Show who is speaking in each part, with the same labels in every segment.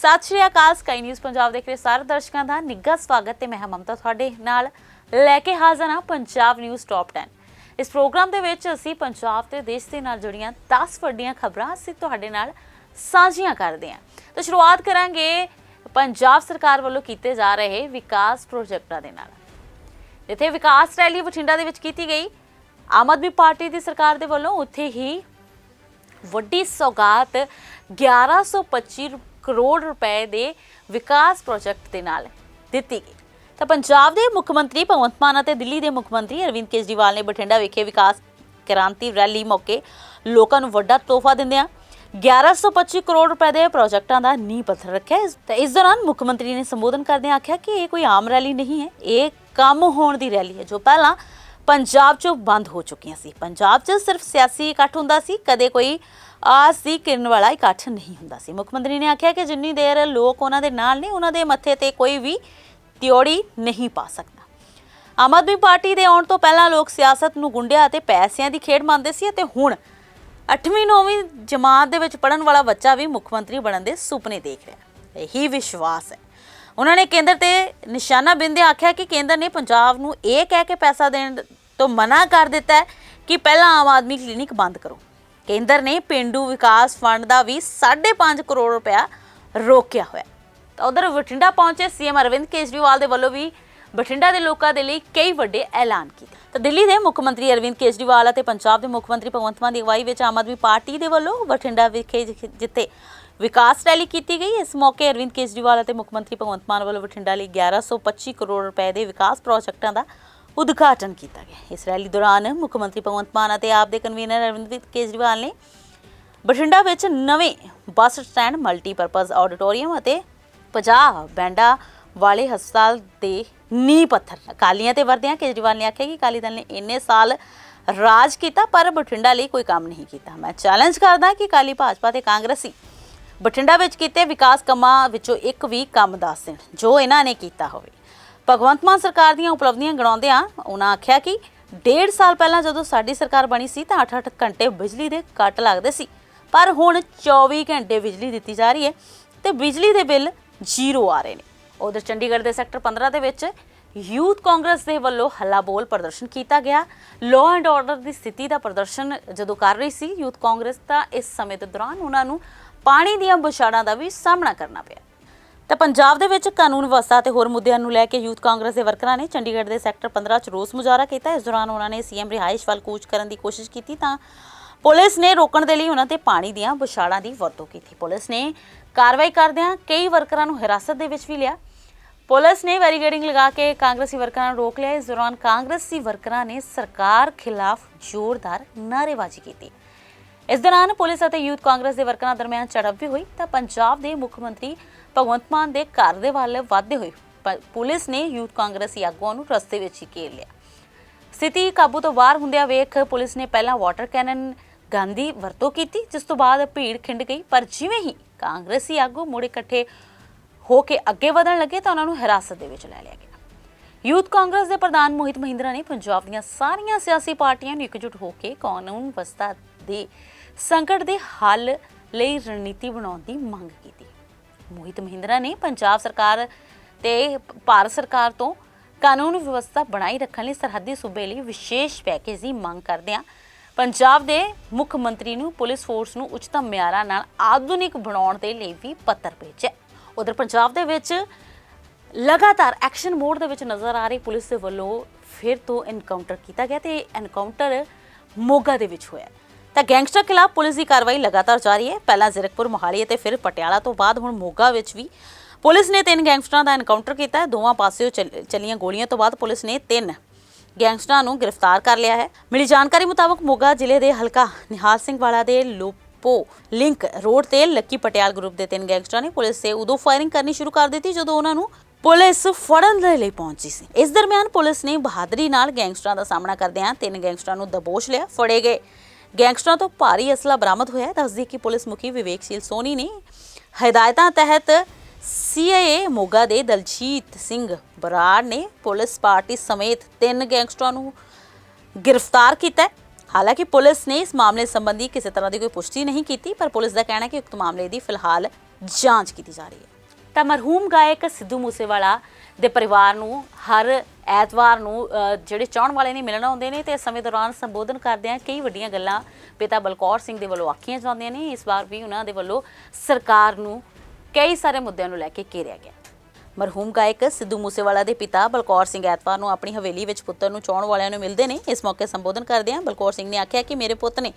Speaker 1: ਸਤਿ ਸ਼੍ਰੀ ਅਕਾਲ ਸਕਾਈ ਨਿਊਜ਼ ਪੰਜਾਬ ਦੇਖ ਰਹੇ ਸਾਰੇ ਦਰਸ਼ਕਾਂ ਦਾ ਨਿੱਘਾ ਸਵਾਗਤ ਤੇ ਮੈਂ ਮਮਤਾ ਤੁਹਾਡੇ ਨਾਲ ਲੈ ਕੇ ਹਾਜ਼ਰ ਹਾਂ ਪੰਜਾਬ ਨਿਊਜ਼ ਟੌਪ 10 ਇਸ ਪ੍ਰੋਗਰਾਮ ਦੇ ਵਿੱਚ ਅਸੀਂ ਪੰਜਾਬ ਤੇ ਦੇਸ਼ ਦੇ ਨਾਲ ਜੁੜੀਆਂ 10 ਵੱਡੀਆਂ ਖਬਰਾਂ ਅਸੀਂ ਤੁਹਾਡੇ ਨਾਲ ਸਾਂਝੀਆਂ ਕਰਦੇ ਹਾਂ। ਤਾਂ ਸ਼ੁਰੂਆਤ ਕਰਾਂਗੇ ਪੰਜਾਬ ਸਰਕਾਰ ਵੱਲੋਂ ਕੀਤੇ ਜਾ ਰਹੇ ਵਿਕਾਸ ਪ੍ਰੋਜੈਕਟਾਂ ਦੇ ਨਾਲ। ਜਿੱਥੇ ਵਿਕਾਸ ਰੈਲੀ ਬਠਿੰਡਾ ਦੇ ਵਿੱਚ ਕੀਤੀ ਗਈ, ਆਮ ਆਦਮੀ ਪਾਰਟੀ ਦੀ ਸਰਕਾਰ ਦੇ ਵੱਲੋਂ ਉੱਥੇ ਹੀ ਵੱਡੀ ਸੌਗਾਤ 1125 ਕਰੋੜ ਰੁਪਏ ਦੇ ਵਿਕਾਸ ਪ੍ਰੋਜੈਕਟ ਦੇ ਨਾਲ ਦਿੱਤੀ ਗਈ। ਤਾਂ ਪੰਜਾਬ ਦੇ ਮੁੱਖ ਮੰਤਰੀ ਭਗਵੰਤ ਮਾਨ ਅਤੇ ਦਿੱਲੀ ਦੇ ਮੁੱਖ ਮੰਤਰੀ ਅਰਵਿੰਦ ਕੇਜਰੀਵਾਲ ਨੇ ਬਠਿੰਡਾ ਵਿਖੇ ਵਿਕਾਸ ਕ੍ਰਾਂਤੀ ਰੈਲੀ ਮੌਕੇ ਲੋਕਾਂ ਨੂੰ ਵੱਡਾ ਤੋਹਫਾ ਦਿੰਦਿਆਂ 1125 ਕਰੋੜ ਰੁਪਏ ਦੇ ਪ੍ਰੋਜੈਕਟਾਂ ਦਾ ਨੀਂਹ ਪੱਥਰ ਰੱਖਿਆ। ਇਸ- ਤਾਂ ਇਸ ਦੌਰਾਨ ਮੁੱਖ ਮੰਤਰੀ ਨੇ ਸੰਬੋਧਨ ਕਰਦਿਆਂ ਆਖਿਆ ਕਿ ਇਹ ਕੋਈ ਆਮ ਰੈਲੀ ਨਹੀਂ ਹੈ, ਇਹ ਕੰਮ ਹੋਣ ਦੀ ਰੈਲੀ ਹੈ, ਜੋ ਪਹਿਲਾਂ ਪੰਜਾਬ 'ਚੋਂ ਬੰਦ ਹੋ ਚੁੱਕੀਆਂ ਸੀ। ਪੰਜਾਬ 'ਚ ਸਿਰਫ ਸਿਆਸੀ ਇਕੱਠ ਹੁੰਦਾ ਸੀ, ਕਦੇ ਕੋਈ ਆਸ ਦੀ ਕਿਰਨ ਵਾਲਾ ਇਕੱਠ ਨਹੀਂ ਹੁੰਦਾ ਸੀ। ਮੁੱਖ ਮੰਤਰੀ ਨੇ ਆਖਿਆ ਕਿ ਜਿੰਨੀ ਦੇਰ ਲੋਕ ਉਹਨਾਂ ਦੇ ਨਾਲ ਨੇ ਉਹਨਾਂ ਦੇ ਮੱਥੇ ਤੇ ਕੋਈ ਵੀ ਤਿਉੜੀ ਨਹੀਂ ਪਾ ਸਕਦਾ। ਆਮ ਆਦਮੀ ਪਾਰਟੀ ਦੇ ਆਉਣ ਤੋਂ ਪਹਿਲਾਂ ਲੋਕ ਸਿਆਸਤ ਨੂੰ ਗੁੰਡਿਆ ਅਤੇ ਪੈਸਿਆਂ ਦੀ ਖੇਡ ਮੰਨਦੇ ਸੀ ਅਤੇ ਹੁਣ 8ਵੀਂ 9ਵੀਂ ਜਮਾਤ ਦੇ ਵਿੱਚ ਪੜਨ ਵਾਲਾ ਬੱਚਾ ਵੀ ਮੁੱਖ ਮੰਤਰੀ ਬਣਨ ਦੇ ਸੁਪਨੇ ਦੇਖ ਰਿਹਾ ਇਹੀ ਵਿਸ਼ਵਾਸ ਹੈ। ਉਹਨਾਂ ਨੇ ਕੇਂਦਰ ਤੇ ਨਿਸ਼ਾਨਾ ਬਿੰਦੇ ਆਖਿਆ ਕਿ ਕੇਂਦਰ ਨੇ ਪੰਜਾਬ ਨੂੰ ਇਹ ਕਹਿ ਕੇ ਪੈਸਾ ਦੇਣ ਤੋਂ ਮਨਾ ਕਰ ਦਿੱਤਾ ਕਿ ਪਹਿਲਾਂ ਆਮ ਆਦਮੀ ਕਲੀਨਿਕ ਬੰਦ ਕਰੋ। ਕੇਂਦਰ ਨੇ ਪਿੰਡੂ ਵਿਕਾਸ ਫੰਡ ਦਾ ਵੀ 5.5 ਕਰੋੜ ਰੁਪਇਆ ਰੋਕਿਆ ਹੋਇਆ। ਤਾਂ ਉਧਰ ਬਠਿੰਡਾ ਪਹੁੰਚੇ ਸੀਐਮ ਅਰਵਿੰਦ ਕੇਜਰੀਵਾਲ ਦੇ ਵੱਲੋਂ ਵੀ ਬਠਿੰਡਾ ਦੇ ਲੋਕਾਂ ਦੇ ਲਈ ਕਈ ਵੱਡੇ ਐਲਾਨ ਕੀਤੇ। ਤਾਂ ਦਿੱਲੀ ਦੇ ਮੁੱਖ ਮੰਤਰੀ ਅਰਵਿੰਦ ਕੇਜਰੀਵਾਲ ਅਤੇ ਪੰਜਾਬ ਦੇ ਮੁੱਖ ਮੰਤਰੀ ਭਗਵੰਤ ਮਾਨ ਦੀ ਅਗਵਾਈ ਵਿੱਚ ਆਮ ਆਦਮੀ ਪਾਰਟੀ ਦੇ ਵੱਲੋਂ ਬਠਿੰਡਾ ਵਿਖੇ ਜਿ- ਜਿੱਥੇ ਵਿਕਾਸ ਰੈਲੀ ਕੀਤੀ ਗਈ, ਇਸ ਮੌਕੇ ਅਰਵਿੰਦ ਕੇਜਰੀਵਾਲ ਅਤੇ ਮੁੱਖ ਮੰਤਰੀ ਭਗਵੰਤ ਮਾਨ ਵੱਲੋਂ ਬਠਿੰਡਾ ਲਈ 1125 ਕਰੋੜ ਰੁਪਏ ਦੇ ਵਿਕਾਸ ਪ੍ਰੋਜੈਕਟਾਂ ਦਾ ਉਦਘਾਟਨ ਕੀਤਾ ਗਿਆ। ਇਸ ਰੈਲੀ ਦੌਰਾਨ ਮੁੱਖ ਮੰਤਰੀ ਭਗਵੰਤ ਮਾਨ ਅਤੇ ਆਪ ਦੇ ਕਨਵੀਨਰ ਅਰਵਿੰਦ ਕੇਜਰੀਵਾਲ ਨੇ ਬਠਿੰਡਾ ਵਿੱਚ ਨਵੇਂ ਬੱਸ ਸਟੈਂਡ, ਮਲਟੀਪਰਪਸ ਆਡੀਟੋਰੀਅਮ ਅਤੇ 50 ਬੈਂਡਾ ਵਾਲੇ ਹਸਪਤਾਲ ਦੇ ਨੀਂਹ ਪੱਥਰ ਅਕਾਲੀਆਂ ਤੇ ਵਰਦਿਆਂ ਕੇਜਰੀਵਾਲ ਨੇ ਆਖਿਆ ਕਿ ਅਕਾਲੀ ਦਲ ਨੇ ਇੰਨੇ ਸਾਲ ਰਾਜ ਕੀਤਾ, ਪਰ ਬਠਿੰਡਾ ਲਈ ਕੋਈ ਕੰਮ ਨਹੀਂ ਕੀਤਾ। ਮੈਂ ਚੈਲੰਜ ਕਰਦਾ ਕਿ ਅਕਾਲੀ ਭਾਜਪਾ ਤੇ ਕਾਂਗਰਸੀ ਬਠਿੰਡਾ ਵਿੱਚ ਕੀਤੇ ਵਿਕਾਸ ਕੰਮਾਂ ਵਿੱਚੋਂ ਇੱਕ ਵੀ ਕੰਮ ਦੱਸ ਦੇਣ ਜੋ ਇਹਨਾਂ ਨੇ ਕੀਤਾ ਹੋਵੇ। ਭਗਵੰਤ ਮਾਨ ਸਰਕਾਰ ਦੀਆਂ ਉਪਲਬਧੀਆਂ ਗਣਾਉਂਦਿਆਂ ਉਹਨਾਂ ਆਖਿਆ ਕਿ ਡੇਢ ਸਾਲ ਪਹਿਲਾਂ ਜਦੋਂ ਸਾਡੀ ਸਰਕਾਰ ਬਣੀ ਸੀ ਤਾਂ 8-8 ਘੰਟੇ ਬਿਜਲੀ ਦੇ ਕੱਟ ਲੱਗਦੇ ਸੀ। ਪਰ ਹੁਣ 24 ਘੰਟੇ ਬਿਜਲੀ ਦਿੱਤੀ ਜਾ ਰਹੀ ਹੈ ਤੇ ਬਿਜਲੀ ਦੇ ਬਿੱਲ ਜ਼ੀਰੋ ਆ ਰਹੇ ਨੇ। ਉਧਰ ਚੰਡੀਗੜ੍ਹ ਦੇ ਸੈਕਟਰ 15 ਦੇ ਵਿੱਚ ਯੂਥ ਕਾਂਗਰਸ ਦੇ ਵੱਲੋਂ ਹੱਲਾ ਬੋਲ ਪ੍ਰਦਰਸ਼ਨ ਕੀਤਾ ਗਿਆ। ਲਾਅ ਐਂਡ ਆਰਡਰ ਦੀ ਸਥਿਤੀ ਦਾ ਪ੍ਰਦਰਸ਼ਨ ਜਦੋਂ ਕਰ ਰਹੀ ਸੀ ਯੂਥ ਕਾਂਗਰਸ ਤਾਂ ਇਸ ਸਮੇਂ ਦੇ ਦੌਰਾਨ ਉਹਨਾਂ ਨੂੰ ਪਾਣੀ ਦੀਆਂ ਬੁਛਾੜਾਂ ਦਾ ਵੀ ਸਾਹਮਣਾ ਕਰਨਾ ਪਿਆ। ਤਾਂ ਪੰਜਾਬ ਦੇ ਵਿੱਚ ਕਾਨੂੰਨ ਵਿਵਸਥਾ ਤੇ ਹੋਰ ਮੁੱਦਿਆਂ ਨੂੰ ਲੈ ਕੇ ਯੂਥ ਕਾਂਗਰਸ ਦੇ ਵਰਕਰਾਂ ਨੇ ਚੰਡੀਗੜ੍ਹ ਦੇ ਸੈਕਟਰ 15 ਚ ਰੋਸ ਮੁਜ਼ਾਹਰਾ ਕੀਤਾ। ਇਸ ਦੌਰਾਨ ਉਹਨਾਂ ਨੇ ਸੀਐਮ ਰਿਹਾਇਸ਼ ਵੱਲ ਕੂਚ ਕਰਨ ਦੀ ਕੋਸ਼ਿਸ਼ ਕੀਤੀ ਤਾਂ ਪੁਲਿਸ ਨੇ ਰੋਕਣ ਦੇ ਲਈ ਉਹਨਾਂ ਤੇ ਪਾਣੀ ਦੀਆਂ ਬੁਛਾੜਾਂ ਦੀ ਵਰਤੋਂ ਕੀਤੀ। ਪੁਲਿਸ ਨੇ ਕਾਰਵਾਈ ਕਰਦਿਆਂ ਕਈ ਵਰਕਰਾਂ ਨੂੰ ਹਿਰਾਸਤ ਦੇ ਵਿੱਚ ਵੀ ਲਿਆ। ਪੁਲਿਸ ਨੇ ਵੈਰੀਗੇਡਿੰਗ ਲਗਾ ਕੇ ਕਾਂਗਰਸੀ ਵਰਕਰਾਂ ਨੂੰ ਰੋਕ ਲਿਆ। ਇਸ ਦੌਰਾਨ ਕਾਂਗਰਸੀ ਵਰਕਰਾਂ ਨੇ ਸਰਕਾਰ ਖਿਲਾਫ ਜ਼ੋਰਦਾਰ ਨਾਅਰੇਬਾਜ਼ੀ ਕੀਤੀ। ਇਸ ਦੌਰਾਨ ਪੁਲਿਸ ਅਤੇ ਯੂਥ ਕਾਂਗਰਸ ਦੇ ਵਰਕਰਾਂ ਦਰਮਿਆਨ ਝੜਪ ਵੀ ਹੋਈ ਤਾਂ ਪੰਜਾਬ ਦੇ ਮੁੱਖ ਮੰਤਰੀ ਭਗਵੰਤ ਮਾਨ ਦੇ ਘਰ ਦੇ ਵੱਲ ਵੱਧਦੇ ਹੋਏ ਪ- ਪੁਲਿਸ ਨੇ ਯੂਥ ਕਾਂਗਰਸੀ ਆਗੂਆਂ ਨੂੰ ਰਸਤੇ ਵਿੱਚ ਹੀ ਘੇਰ ਲਿਆ। ਸਥਿਤੀ ਕਾਬੂ ਤੋਂ ਬਾਹਰ ਹੁੰਦਿਆਂ ਵੇਖ ਪੁਲਿਸ ਨੇ ਪਹਿਲਾਂ ਵਾਟਰ ਕੈਨਨ ਗਨ ਦੀ ਵਰਤੋਂ ਕੀਤੀ, ਜਿਸ ਤੋਂ ਬਾਅਦ ਭੀੜ ਖਿੰਡ ਗਈ। ਪਰ ਜਿਵੇਂ ਹੀ ਕਾਂਗਰਸੀ ਆਗੂ ਮੁੜ ਇਕੱਠੇ ਹੋ ਕੇ ਅੱਗੇ ਵਧਣ ਲੱਗੇ ਤਾਂ ਉਹਨਾਂ ਨੂੰ ਹਿਰਾਸਤ ਦੇ ਵਿੱਚ ਲੈ ਲਿਆ ਗਿਆ। ਯੂਥ ਕਾਂਗਰਸ ਦੇ ਪ੍ਰਧਾਨ ਮੋਹਿਤ ਮਹਿੰਦਰਾ ਨੇ ਪੰਜਾਬ ਦੀਆਂ ਸਾਰੀਆਂ ਸਿਆਸੀ ਪਾਰਟੀਆਂ ਨੂੰ ਇਕਜੁੱਟ ਹੋ ਕੇ ਕਾਨੂੰਨ ਵਿਵਸਥਾ ਦੇ ਸੰਕਟ ਦੇ ਹੱਲ ਲਈ ਰਣਨੀਤੀ ਬਣਾਉਣ ਦੀ ਮੰਗ ਕੀਤੀ। ਮੋਹਿਤ ਮਹਿੰਦਰਾ ਨੇ ਪੰਜਾਬ ਸਰਕਾਰ ਤੇ ਭਾਰਤ ਸਰਕਾਰ ਤੋਂ ਕਾਨੂੰਨ ਵਿਵਸਥਾ ਬਣਾਈ ਰੱਖਣ ਲਈ ਸਰਹੱਦੀ ਸੂਬੇ ਲਈ ਵਿਸ਼ੇਸ਼ ਪੈਕੇਜ ਦੀ ਮੰਗ ਕਰਦਿਆਂ ਪੰਜਾਬ ਦੇ ਮੁੱਖ ਮੰਤਰੀ ਨੂੰ ਪੁਲਿਸ ਫੋਰਸ ਨੂੰ ਉੱਚਤਮ ਮਿਆਰਾਂ ਨਾਲ ਆਧੁਨਿਕ ਬਣਾਉਣ ਦੇ ਲਈ ਵੀ ਪੱਤਰ ਭੇਜਿਆ ਉਧਰ ਪੰਜਾਬ ਦੇ ਵਿੱਚ ਲਗਾਤਾਰ ਐਕਸ਼ਨ ਮੋਡ ਦੇ ਵਿੱਚ ਨਜ਼ਰ ਆ ਰਹੀ ਪੁਲਿਸ ਦੇ ਵੱਲੋਂ ਫਿਰ ਤੋਂ ਐਨਕਾਊਂਟਰ ਕੀਤਾ ਗਿਆ ਤੇ ਐਨਕਾਊਂਟਰ ਮੋਗਾ ਦੇ ਵਿੱਚ ਹੋਇਆ ਤਾਂ ਗੈਂਗਸਟਰ ਖਿਲਾਫ ਪੁਲਿਸ ਦੀ ਕਾਰਵਾਈ ਲਗਾਤਾਰ ਜਾਰੀ ਹੈ। ਪਹਿਲਾਂ ਜ਼ੀਰਕਪੁਰ, ਮੋਹਾਲੀ ਅਤੇ ਫਿਰ ਪਟਿਆਲਾ ਤੋਂ ਬਾਅਦ ਹੁਣ ਮੋਗਾ ਵਿੱਚ ਵੀ ਪੁਲਿਸ ਨੇ ਤਿੰਨ ਗੈਂਗਸਟਰਾਂ ਦਾ ਐਨਕਾਊਂਟਰ ਕੀਤਾ ਹੈ। ਦੋਵਾਂ ਪਾਸਿਓਂ ਚੱਲੀਆਂ ਗੋਲੀਆਂ ਤੋਂ ਬਾਅਦ ਪੁਲਿਸ ਨੇ ਤਿੰਨ ਗੈਂਗਸਟਰਾਂ ਨੂੰ ਗ੍ਰਿਫਤਾਰ ਕਰ ਲਿਆ ਹੈ। ਮਿਲੀ ਜਾਣਕਾਰੀ ਮੁਤਾਬਕ ਮੋਗਾ ਜ਼ਿਲ੍ਹੇ ਦੇ ਹਲਕਾ ਨਿਹਾਲ ਸਿੰਘ ਵਾਲਾ ਦੇ ਲੋਪੋ ਲਿੰਕ ਰੋਡ ਤੇ ਲੱਕੀ ਪਟਿਆਲ ਗਰੁੱਪ ਦੇ ਤਿੰਨ ਗੈਂਗਸਟਰਾਂ ਨੇ ਪੁਲਿਸ ਤੇ ਉਦੋਂ ਫਾਇਰਿੰਗ ਕਰਨੀ ਸ਼ੁਰੂ ਕਰ ਦਿੱਤੀ, ਜਦੋਂ ਉਹਨਾਂ ਨੂੰ ਪੁਲਿਸ ਫੜਨ ਦੇ ਲਈ ਪਹੁੰਚੀ ਸੀ। ਇਸ ਦਰਮਿਆਨ ਪੁਲਿਸ ਨੇ ਬਹਾਦਰੀ ਨਾਲ ਗੈਂਗਸਟਰਾਂ ਦਾ ਸਾਹਮਣਾ ਕਰਦਿਆਂ ਤਿੰਨ ਗੈਂਗਸਟਰਾਂ ਨੂੰ ਦਬੋਚ ਲਿਆ, ਫੜੇ ਗਏ। ਗੈਂਗਸਟਰਾਂ ਤੋਂ ਭਾਰੀ ਅਸਲਾ ਬਰਾਮਦ ਹੋਇਆ ਹੈ। ਦੱਸਦੀ ਕਿ ਪੁਲਿਸ ਮੁਖੀ ਵਿਵੇਕਸ਼ੀਲ ਸੋਨੀ ਨੇ ਹਦਾਇਤਾਂ ਤਹਿਤ ਸੀਆਈਏ ਮੋਗਾ ਦੇ ਦਲਜੀਤ ਸਿੰਘ ਬਰਾੜ ਨੇ ਪੁਲਿਸ ਪਾਰਟੀ ਸਮੇਤ ਤਿੰਨ ਗੈਂਗਸਟਰਾਂ ਨੂੰ ਗ੍ਰਿਫਤਾਰ ਕੀਤਾ ਹੈ ਹਾਲਾਂਕਿ ਪੁਲਿਸ ਨੇ ਇਸ ਮਾਮਲੇ ਸੰਬੰਧੀ ਕਿਸੇ ਤਰ੍ਹਾਂ ਦੀ ਕੋਈ ਪੁਸ਼ਟੀ ਨਹੀਂ ਕੀਤੀ, ਪਰ ਪੁਲਿਸ ਦਾ ਕਹਿਣਾ ਹੈ ਕਿ ਉਕਤ ਮਾਮਲੇ ਦੀ ਫਿਲਹਾਲ ਜਾਂਚ ਕੀਤੀ ਜਾ ਰਹੀ ਹੈ ਤਾਂ ਮਰਹੂਮ ਗਾਇਕ ਸਿੱਧੂ ਮੂਸੇਵਾਲਾ ਦੇ ਪਰਿਵਾਰ ਨੂੰ ਹਰ ਐਤਵਾਰ ਨੂੰ ਜਿਹੜੇ ਚਾਹਣ ਵਾਲੇ ਨੇ ਮਿਲਣ ਆਉਂਦੇ ਨੇ ਤੇ ਇਸ ਸਮੇਂ ਦੌਰਾਨ ਸੰਬੋਧਨ ਕਰਦਿਆਂ ਕਈ ਵੱਡੀਆਂ ਗੱਲਾਂ ਪਿਤਾ ਬਲਕੌਰ ਸਿੰਘ ਦੇ ਵੱਲੋਂ ਆਖੀਆਂ ਜਾਂਦੀਆਂ ਨੇ। ਇਸ ਵਾਰ ਵੀ ਉਹਨਾਂ ਦੇ ਵੱਲੋਂ ਸਰਕਾਰ ਨੂੰ ਕਈ ਸਾਰੇ ਮੁੱਦਿਆਂ ਨੂੰ ਲੈ ਕੇ ਘੇਰਿਆ ਗਿਆ। ਮਰਹੂਮ ਗਾਇਕ ਸਿੱਧੂ ਮੂਸੇਵਾਲਾ ਦੇ ਪਿਤਾ ਬਲਕੌਰ ਸਿੰਘ ਐਤਵਾਰ ਨੂੰ ਆਪਣੀ ਹਵੇਲੀ ਵਿੱਚ ਪੁੱਤਰ ਨੂੰ ਚਾਹਣ ਵਾਲਿਆਂ ਨੂੰ ਮਿਲਦੇ ਨੇ। ਇਸ ਮੌਕੇ ਸੰਬੋਧਨ ਕਰਦਿਆਂ ਬਲਕੌਰ ਸਿੰਘ ਨੇ ਆਖਿਆ ਕਿ ਮੇਰੇ ਪੁੱਤ ਨੇ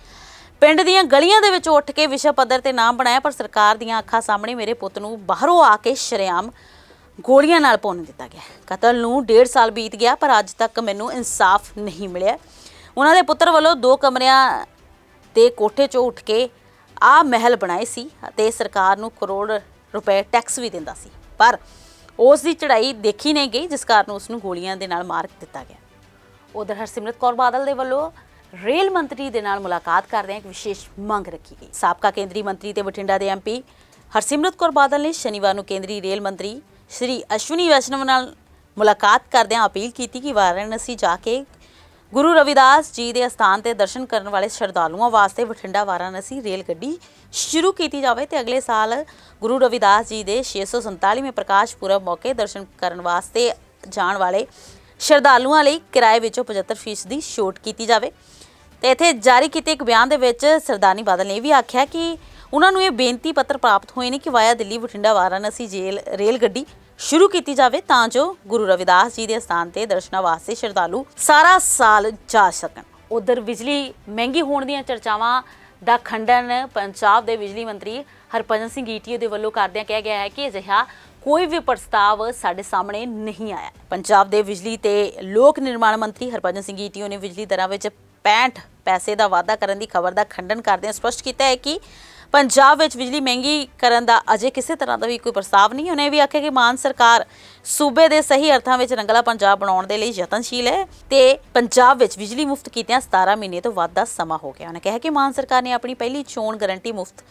Speaker 1: ਪਿੰਡ ਦੀਆਂ ਗਲੀਆਂ ਦੇ ਵਿੱਚ ਉੱਠ ਕੇ ਵਿਸ਼ਵ ਪੱਧਰ ਤੇ ਨਾਮ ਬਣਾਇਆ, ਪਰ ਸਰਕਾਰ ਦੀਆਂ ਅੱਖਾਂ ਸਾਹਮਣੇ ਮੇਰੇ ਪੁੱਤ ਨੂੰ ਬਾਹਰੋਂ ਆ ਕੇ ਸ਼ਰੇਆਮ ਗੋਲੀਆਂ ਨਾਲ ਭੁੰਨ ਦਿੱਤਾ ਗਿਆ। ਕਤਲ ਨੂੰ 1.5 ਸਾਲ ਬੀਤ ਗਿਆ, ਪਰ ਅੱਜ ਤੱਕ ਮੈਨੂੰ ਇਨਸਾਫ ਨਹੀਂ ਮਿਲਿਆ। ਉਹਨਾਂ ਦੇ ਪੁੱਤਰ ਵੱਲੋਂ ਦੋ ਕਮਰਿਆਂ ਤੇ ਕੋਠੇ 'ਚੋਂ ਉੱਠ ਕੇ ਆ ਮਹਿਲ ਬਣਾਏ ਸੀ ਅਤੇ ਸਰਕਾਰ ਨੂੰ ਕਰੋੜ ਰੁਪਏ ਟੈਕਸ ਵੀ ਦਿੰਦਾ ਸੀ। ਪਰ ਉਸ ਦੀ ਚੜ੍ਹਾਈ ਦੇਖੀ ਨਹੀਂ ਗਈ, ਜਿਸ ਕਾਰਨ ਉਸ ਨੂੰ ਗੋਲੀਆਂ ਦੇ ਨਾਲ ਮਾਰ ਦਿੱਤਾ ਗਿਆ। ਉਧਰ ਹਰਸਿਮਰਤ ਕੌਰ ਬਾਦਲ ਦੇ ਵੱਲੋਂ ਰੇਲ ਮੰਤਰੀ ਦੇ ਨਾਲ ਮੁਲਾਕਾਤ ਕਰਦਿਆਂ ਇੱਕ ਵਿਸ਼ੇਸ਼ ਮੰਗ ਰੱਖੀ ਗਈ। ਸਾਬਕਾ ਕੇਂਦਰੀ ਮੰਤਰੀ ਤੇ ਬਠਿੰਡਾ ਦੇ ਐਮਪੀ ਹਰਸਿਮਰਤ ਕੌਰ ਬਾਦਲ ਨੇ ਸ਼ਨੀਵਾਰ ਨੂੰ ਕੇਂਦਰੀ ਰੇਲ ਮੰਤਰੀ ਸ਼੍ਰੀ ਅਸ਼ਵਨੀ ਵੈਸ਼ਨਵ ਨਾਲ ਮੁਲਾਕਾਤ ਕਰਦਿਆਂ ਅਪੀਲ ਕੀਤੀ ਕਿ ਵਾਰਾਣਸੀ ਜਾ ਕੇ ਗੁਰੂ ਰਵਿਦਾਸ ਜੀ ਦੇ ਅਸਥਾਨ ਤੇ ਦਰਸ਼ਨ ਕਰਨ ਵਾਲੇ ਸ਼ਰਧਾਲੂਆਂ ਵਾਸਤੇ ਬਠਿੰਡਾ ਵਾਰਾਣਸੀ ਰੇਲ ਗੱਡੀ ਸ਼ੁਰੂ ਕੀਤੀ ਜਾਵੇ ਤੇ ਅਗਲੇ ਸਾਲ ਗੁਰੂ ਰਵਿਦਾਸ ਜੀ ਦੇ 647ਵੇਂ ਪ੍ਰਕਾਸ਼ ਪੁਰਬ ਮੌਕੇ ਦਰਸ਼ਨ ਕਰਨ ਵਾਸਤੇ ਜਾਣ ਵਾਲੇ ਸ਼ਰਧਾਲੂਆਂ ਲਈ ਕਿਰਾਏ ਵਿੱਚੋਂ 75% ਦੀ ਛੋਟ ਕੀਤੀ ਜਾਵੇ। ਤੇ ਇੱਥੇ ਜਾਰੀ ਕੀਤੇ ਇੱਕ ਬਿਆਨ ਦੇ ਵਿੱਚ ਸਰਦਾਨੀ ਬਾਦਲ ਨੇ ਇਹ ਵੀ ਆਖਿਆ ਕਿ ਉਹਨਾਂ ਨੂੰ ਇਹ ਬੇਨਤੀ ਪੱਤਰ ਪ੍ਰਾਪਤ ਹੋਏ ਨੇ ਕਿ via Delhi, Bathinda, Varanasi jail, rail ਗੱਡੀ ਸ਼ੁਰੂ ਕੀਤੀ ਜਾਵੇ ਤਾਂ ਜੋ ਗੁਰੂ ਰਵਿਦਾਸ ਜੀ ਦੇ ਸਥਾਨ ਤੇ ਦਰਸ਼ਨਾਂ ਵਾਸਤੇ ਸ਼ਰਧਾਲੂ ਸਾਰਾ ਸਾਲ ਜਾ ਸਕਣ। ਉਧਰ ਬਿਜਲੀ ਮਹਿੰਗੀ ਹੋਣ ਦੀਆਂ ਚਰਚਾਵਾਂ ਦਾ ਖੰਡਨ ਪੰਜਾਬ ਦੇ ਬਿਜਲੀ ਮੰਤਰੀ ਹਰਭਜਨ ਸਿੰਘ ਈਟੀਓ ਦੇ ਵੱਲੋਂ ਕਰਦਿਆਂ ਕਿਹਾ ਗਿਆ ਹੈ ਕਿ ਅਜਿਹਾ ਕੋਈ ਵੀ ਪ੍ਰਸਤਾਵ ਸਾਡੇ ਸਾਹਮਣੇ ਨਹੀਂ ਆਇਆ। ਪੰਜਾਬ ਦੇ ਬਿਜਲੀ ਤੇ ਲੋਕ ਨਿਰਮਾਣ ਮੰਤਰੀ ਹਰਭਜਨ ਸਿੰਘ ਈਟੀਓ ਨੇ ਬਿਜਲੀ ਦਰਾਂ ਵਿੱਚ 65 ਪੈਸੇ ਦਾ ਵਾਅਦਾ ਕਰਨ ਦੀ ਖਬਰ ਦਾ ਖੰਡਨ ਕਰਦਿਆਂ ਸਪਸ਼ਟ ਕੀਤਾ ਹੈ ਕਿ ਪੰਜਾਬ ਵਿੱਚ ਬਿਜਲੀ ਮਹਿੰਗੀ ਕਰਨ ਦਾ ਅਜੇ ਕਿਸੇ ਤਰ੍ਹਾਂ ਦਾ ਵੀ ਕੋਈ ਪ੍ਰਸਤਾਵ ਨਹੀਂ ਉਹਨੇ ਇਹ ਵੀ ਆਖਿਆ ਕਿ ਮਾਨ ਸਰਕਾਰ ਸੂਬੇ ਦੇ ਸਹੀ ਅਰਥਾਂ ਵਿੱਚ ਰੰਗਲਾ ਪੰਜਾਬ ਬਣਾਉਣ ਦੇ ਲਈ ਯਤਨਸ਼ੀਲ ਹੈ ਤੇ ਪੰਜਾਬ ਵਿੱਚ ਬਿਜਲੀ ਮੁਫਤ ਕੀਤਿਆਂ 17 ਮਹੀਨੇ ਤੋਂ ਵੱਧ ਦਾ ਸਮਾਂ ਹੋ ਗਿਆ। ਉਹਨੇ ਕਿਹਾ ਕਿ ਮਾਨ ਸਰਕਾਰ ਨੇ ਆਪਣੀ ਪਹਿਲੀ ਚੋਣ ਗਾਰੰਟੀ ਮੁਫਤ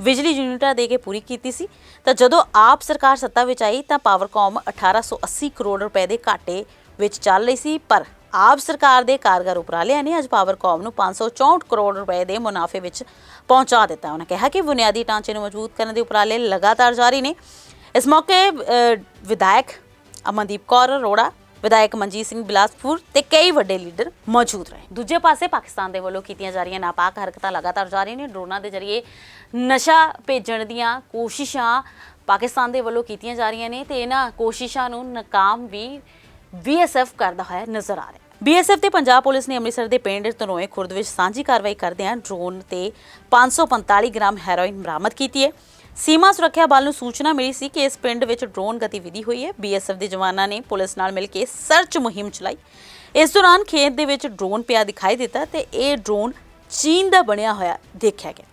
Speaker 1: ਬਿਜਲੀ ਯੂਨਿਟਾਂ ਦੇ ਕੇ ਪੂਰੀ ਕੀਤੀ ਸੀ। ਤਾਂ ਜਦੋਂ ਆਪ ਸਰਕਾਰ ਸੱਤਾ ਵਿੱਚ ਆਈ ਤਾਂ ਪਾਵਰਕਾਮ 1880 ਕਰੋੜ ਰੁਪਏ ਦੇ ਘਾਟੇ ਵਿੱਚ ਚੱਲ ਰਹੀ ਸੀ, ਪਰ ਆਪ ਸਰਕਾਰ ਦੇ ਕਾਰਗਰ ਉਪਰਾਲਿਆਂ ਨੇ ਅੱਜ ਪਾਵਰਕਾਮ ਨੂੰ 564 ਕਰੋੜ ਰੁਪਏ ਦੇ ਮੁਨਾਫੇ ਵਿੱਚ ਪਹੁੰਚਾ ਦਿੱਤਾ। ਉਹਨਾਂ ਕਿਹਾ ਕਿ ਬੁਨਿਆਦੀ ਢਾਂਚੇ ਨੂੰ ਮਜ਼ਬੂਤ ਕਰਨ ਦੇ ਉਪਰਾਲੇ ਲਗਾਤਾਰ ਜਾਰੀ ਨੇ। ਇਸ ਮੌਕੇ ਵਿਧਾਇਕ ਅਮਨਦੀਪ ਕੌਰ, ਅਰੋੜਾ, ਵਿਧਾਇਕ ਮਨਜੀਤ ਸਿੰਘ ਬਿਲਾਸਪੁਰ ਤੇ ਕਈ ਵੱਡੇ ਲੀਡਰ ਮੌਜੂਦ ਰਹੇ। ਦੂਜੇ ਪਾਸੇ ਪਾਕਿਸਤਾਨ ਦੇ ਵੱਲੋਂ ਕੀਤੀਆਂ ਜਾ ਰਹੀਆਂ ਨਾਪਾਕ ਹਰਕਤਾਂ ਲਗਾਤਾਰ ਜਾਰੀ ਨੇ। ਡਰੋਨਾਂ ਦੇ ਜ਼ਰੀਏ ਨਸ਼ਾ ਭੇਜਣ ਦੀਆਂ ਕੋਸ਼ਿਸ਼ਾਂ ਪਾਕਿਸਤਾਨ ਦੇ ਵੱਲੋਂ ਕੀਤੀਆਂ ਜਾ ਰਹੀਆਂ ਨੇ ਤੇ ਇਹਨਾਂ ਕੋਸ਼ਿਸ਼ਾਂ ਨੂੰ ਨਾਕਾਮ ਵੀ ਬੀਐਸਐਫ ਕਰਦਾ ਹੋਇਆ ਨਜ਼ਰ ਆ ਰਿਹਾ। ਬੀਐਸਐਫ ਤੇ ਪੰਜਾਬ ਪੁਲਿਸ ਨੇ ਅੰਮ੍ਰਿਤਸਰ ਦੇ ਪਿੰਡ ਧਨੋਏ ਖੁਰਦ ਵਿੱਚ ਸਾਂਝੀ ਕਾਰਵਾਈ ਕਰਦਿਆਂ ਡਰੋਨ ਤੇ 545 ਗ੍ਰਾਮ ਹੈਰੋਇਨ ਬਰਾਮਦ ਕੀਤੀ ਹੈ। ਸੀਮਾ ਸੁਰੱਖਿਆ ਬਲ ਨੂੰ ਸੂਚਨਾ ਮਿਲੀ ਸੀ ਕਿ ਇਸ ਪਿੰਡ ਵਿੱਚ ਡਰੋਨ ਗਤੀਵਿਧੀ ਹੋਈ ਹੈ। ਬੀਐਸਐਫ ਦੇ ਜਵਾਨਾਂ ਨੇ ਪੁਲਿਸ ਨਾਲ ਮਿਲ ਕੇ ਸਰਚ ਮੁਹਿੰਮ ਚਲਾਈ। ਇਸ ਦੌਰਾਨ ਖੇਤ ਦੇ ਵਿੱਚ ਡਰੋਨ ਪਿਆ ਦਿਖਾਈ ਦਿੱਤਾ ਤੇ ਇਹ ਡਰੋਨ ਚੀਨ ਦਾ ਬਣਿਆ ਹੋਇਆ ਦੇਖਿਆ ਗਿਆ।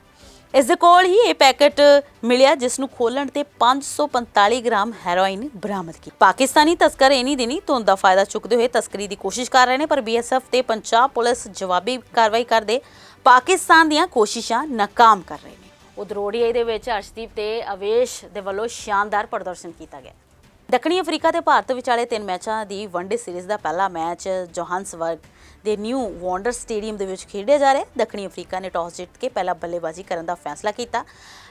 Speaker 1: ਇਸ ਦੇ ਕੋਲ ਹੀ ਇਹ ਪੈਕੇਟ ਮਿਲਿਆ, ਜਿਸ ਨੂੰ ਖੋਲਣ ਤੇ 545 ਗ੍ਰਾਮ ਹੈਰੋਇਨ ਬਰਾਮਦ ਕੀਤੀ। ਪਾਕਿਸਤਾਨੀ ਤਸਕਰ ਇਨੀ ਦਿਨੀ ਧੁੰਦ ਦਾ ਫਾਇਦਾ ਚੁੱਕਦੇ ਹੋਏ ਤਸਕਰੀ ਦੀ ਕੋਸ਼ਿਸ਼ ਕਰ ਰਹੇ ਨੇ, ਪਰ ਬੀਐਸਐਫ ਤੇ ਪੰਜਾਬ ਪੁਲਿਸ ਜਵਾਬੀ ਕਾਰਵਾਈ ਕਰਦੇ ਪਾਕਿਸਤਾਨ ਦੀਆਂ ਕੋਸ਼ਿਸ਼ਾਂ ਨਾਕਾਮ ਕਰ ਰਹੇ ਨੇ। ਉਧਰ ਦੇ ਵਿੱਚ ਅਰਸ਼ਦੀਪ ਤੇ ਅਵੇਸ਼ ਦੇ ਵੱਲੋਂ ਸ਼ਾਨਦਾਰ ਪ੍ਰਦਰਸ਼ਨ ਕੀਤਾ ਗਿਆ। ਦੱਖਣੀ ਅਫਰੀਕਾ ਤੇ ਭਾਰਤ ਵਿਚਾਲੇ ਤਿੰਨ ਮੈਚਾਂ ਦੀ ਵਨਡੇ ਸੀਰੀਜ਼ ਦਾ ਪਹਿਲਾ ਮੈਚ ਜੋਹਾਨਸਬਰਗ ਦੇ ਨਿਊ ਵਾਂਡਰ ਸਟੇਡੀਅਮ ਦੇ ਵਿੱਚ ਖੇਡਿਆ ਜਾ ਰਿਹਾ ਹੈ। ਦੱਖਣੀ ਅਫਰੀਕਾ ਨੇ ਟਾਸ ਜਿੱਤ ਕੇ ਪਹਿਲਾਂ ਬੱਲੇਬਾਜ਼ੀ ਕਰਨ ਦਾ ਫੈਸਲਾ ਕੀਤਾ।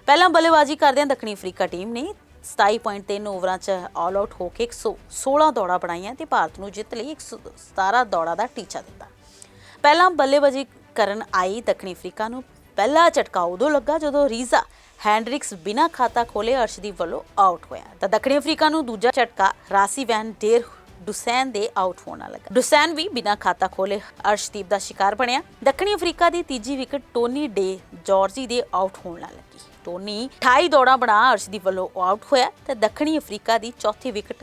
Speaker 1: ਪਹਿਲਾਂ ਬੱਲੇਬਾਜ਼ੀ ਕਰਦਿਆਂ ਦੱਖਣੀ ਅਫਰੀਕਾ ਟੀਮ ਨੇ 27.3 ਓਵਰਾਂ 'ਚ ਆਲ ਆਊਟ ਹੋ ਕੇ 116 ਦੌੜਾਂ ਬਣਾਈਆਂ ਤੇ ਭਾਰਤ ਨੂੰ ਜਿੱਤ ਲਈ 117 ਦੌੜਾਂ ਦਾ ਟੀਚਾ ਦਿੱਤਾ। ਪਹਿਲਾਂ ਬੱਲੇਬਾਜ਼ੀ ਕਰਨ ਆਈ ਦੱਖਣੀ ਅਫਰੀਕਾ ਨੂੰ ਪਹਿਲਾ ਝਟਕਾ ਉਦੋਂ ਲੱਗਾ ਜਦੋਂ ਰੀਜ਼ਾ ਹੈਂਡਰਿਕਸ ਬਿਨਾਂ ਖਾਤਾ ਖੋਲੇ ਅਰਸ਼ਦੀਪ ਵੱਲੋਂ ਆਊਟ ਹੋਇਆ। ਤਾਂ ਦੱਖਣੀ ਅਫਰੀਕਾ ਨੂੰ ਦੂਜਾ ਝਟਕਾ ਰਾਸੀ ਵੈਨ ਡੇਰ ਡੁਸੈਨ ਦੇ ਆਊਟ ਹੋਣਾ ਲੱਗਾ। ਡੁਸੈਨ ਵੀ ਬਿਨਾਂ ਖਾਤਾ ਖੋਲੇ ਅਰਸ਼ਦੀਪ ਦਾ ਸ਼ਿਕਾਰ ਬਣਿਆ। ਦੱਖਣੀ ਅਫਰੀਕਾ ਦੀ ਤੀਜੀ ਵਿਕਟ ਟੋਨੀ ਡੇ ਜਾਰਜੀ ਦੇ ਆਊਟ ਹੋਣ ਨਾਲ ਲੱਗੀ। ਟੋਨੀ 28 ਦੌੜਾਂ ਬਣਾ ਅਰਸ਼ਦੀਪ ਵੱਲੋਂ ਆਊਟ ਹੋਇਆ ਤੇ ਦੱਖਣੀ ਅਫਰੀਕਾ ਦੀ ਚੌਥੀ ਵਿਕਟ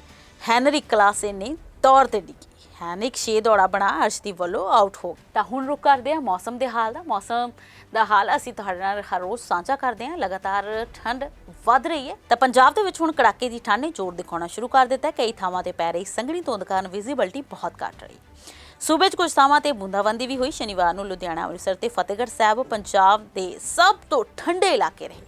Speaker 1: ਹੈਨਰੀ ਕਲਾਸੇ ਨੇ ਤੌਰ ਤੇ ਡਿੱਗੀ। ਹੈਨਿਕ 6 ਦੌੜਾ ਬਣਾ ਅਰਸ਼ਦੀਪ ਵੱਲੋਂ ਆਊਟ ਹੋ ਗਿਆ। ਤਾਂ ਹੁਣ ਰੁਕ ਕਰਦੇ ਹਾਂ ਮੌਸਮ ਦੇ ਹਾਲ ਦਾ। ਮੌਸਮ ਦਾ ਹਾਲ ਅਸੀਂ ਤੁਹਾਡੇ ਨਾਲ ਹਰ ਰੋਜ਼ ਸਾਂਝਾ ਕਰਦੇ ਹਾਂ। ਲਗਾਤਾਰ ਠੰਡ ਵੱਧ ਰਹੀ ਹੈ। ਤਾਂ ਪੰਜਾਬ ਦੇ ਵਿੱਚ ਹੁਣ ਕੜਾਕੇ ਦੀ ਠੰਡ ਨੇ ਜ਼ੋਰ ਦਿਖਾਉਣਾ ਸ਼ੁਰੂ ਕਰ ਦਿੱਤਾ ਹੈ ਕਈ ਥਾਵਾਂ ਤੇ ਪੈ ਰਹੀ ਸੰਘਣੀ ਧੁੰਦ ਕਾਰਨ ਵਿਜ਼ਿਬਿਲਟੀ ਬਹੁਤ ਘੱਟ ਰਹੀ। ਸੂਬੇ 'ਚ ਕੁਝ ਥਾਵਾਂ ਤੇ ਬੂੰਦਾਬੰਦੀ ਵੀ ਹੋਈ। ਸ਼ਨੀਵਾਰ ਨੂੰ ਲੁਧਿਆਣਾ, ਅੰਮ੍ਰਿਤਸਰ ਤੇ ਫਤਿਹਗੜ੍ਹ ਸਾਹਿਬ, ਪੰਜਾਬ ਦੇ ਸਭ ਤੋਂ ਠੰਡੇ ਇਲਾਕੇ ਰਹੇ।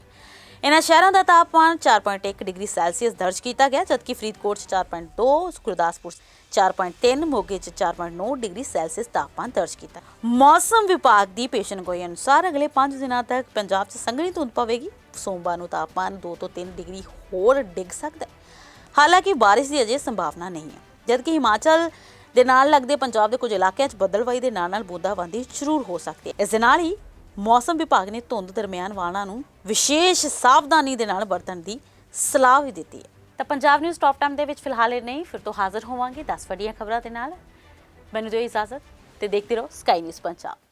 Speaker 1: ਇਹਨਾਂ ਸ਼ਹਿਰਾਂ ਦਾ ਤਾਪਮਾਨ 4.1 ਡਿਗਰੀ ਸੈਲਸੀਅਸ ਦਰਜ ਕੀਤਾ ਗਿਆ, ਜਦਕਿ ਫਰੀਦਕੋਟ 'ਚ 4.2 ਗੁਰਦਾਸਪੁਰ 'ਚ 4.3 ਮੋਗੇ 'ਚ 4.9 ਡਿਗਰੀ ਸੈਲਸੀਅਸ ਤਾਪਮਾਨ ਦਰਜ ਕੀਤਾ। ਮੌਸਮ ਵਿਭਾਗ ਦੀ ਪੇਸ਼ਨਗੋਈ ਅਨੁਸਾਰ ਅਗਲੇ 5 ਦਿਨਾਂ ਤੱਕ ਪੰਜਾਬ 'ਚ ਸੰਘਣੀ ਧੁੰਦ ਪਵੇਗੀ। ਸੋਮਵਾਰ ਨੂੰ ਤਾਪਮਾਨ 2 ਤੋਂ 3 ਡਿਗਰੀ ਹੋਰ ਡਿੱਗ ਸਕਦਾ ਹੈ। ਹਾਲਾਂਕਿ ਬਾਰਿਸ਼ ਦੀ ਅਜੇ ਸੰਭਾਵਨਾ ਨਹੀਂ ਹੈ, ਜਦਕਿ ਹਿਮਾਚਲ ਦੇ ਨਾਲ ਲੱਗਦੇ ਪੰਜਾਬ ਦੇ ਕੁਝ ਇਲਾਕਿਆਂ 'ਚ ਬੱਦਲਵਾਈ ਦੇ ਨਾਲ ਨਾਲ ਬੂੰਦਾਬਾਂਦੀ ਜ਼ਰੂਰ ਹੋ ਸਕਦੀ ਹੈ। ਇਸ ਦੇ ਨਾਲ ਹੀ ਮੌਸਮ ਵਿਭਾਗ ਨੇ ਧੁੰਦ ਦਰਮਿਆਨ ਵਾਹਨਾਂ ਨੂੰ ਵਿਸ਼ੇਸ਼ ਸਾਵਧਾਨੀ ਦੇ ਨਾਲ ਵਰਤਣ ਦੀ ਸਲਾਹ ਵੀ ਦਿੱਤੀ ਹੈ। ਤਾਂ ਪੰਜਾਬ ਨਿਊਜ਼ ਟਾਪ ਟਾਈਮ ਦੇ ਵਿੱਚ ਫਿਲਹਾਲ ਇਹ ਨਹੀਂ ਫਿਰ ਤੋਂ ਹਾਜ਼ਰ ਹੋਵਾਂਗੇ 10 ਵੱਡੀਆਂ ਖਬਰਾਂ ਦੇ ਨਾਲ। ਮੈਨੂੰ ਦਿਓ ਇਜਾਜ਼ਤ ਤੇ ਦੇਖਦੇ ਰਹੋ ਸਕਾਈ ਨਿਊਜ਼ ਪੰਜਾਬ।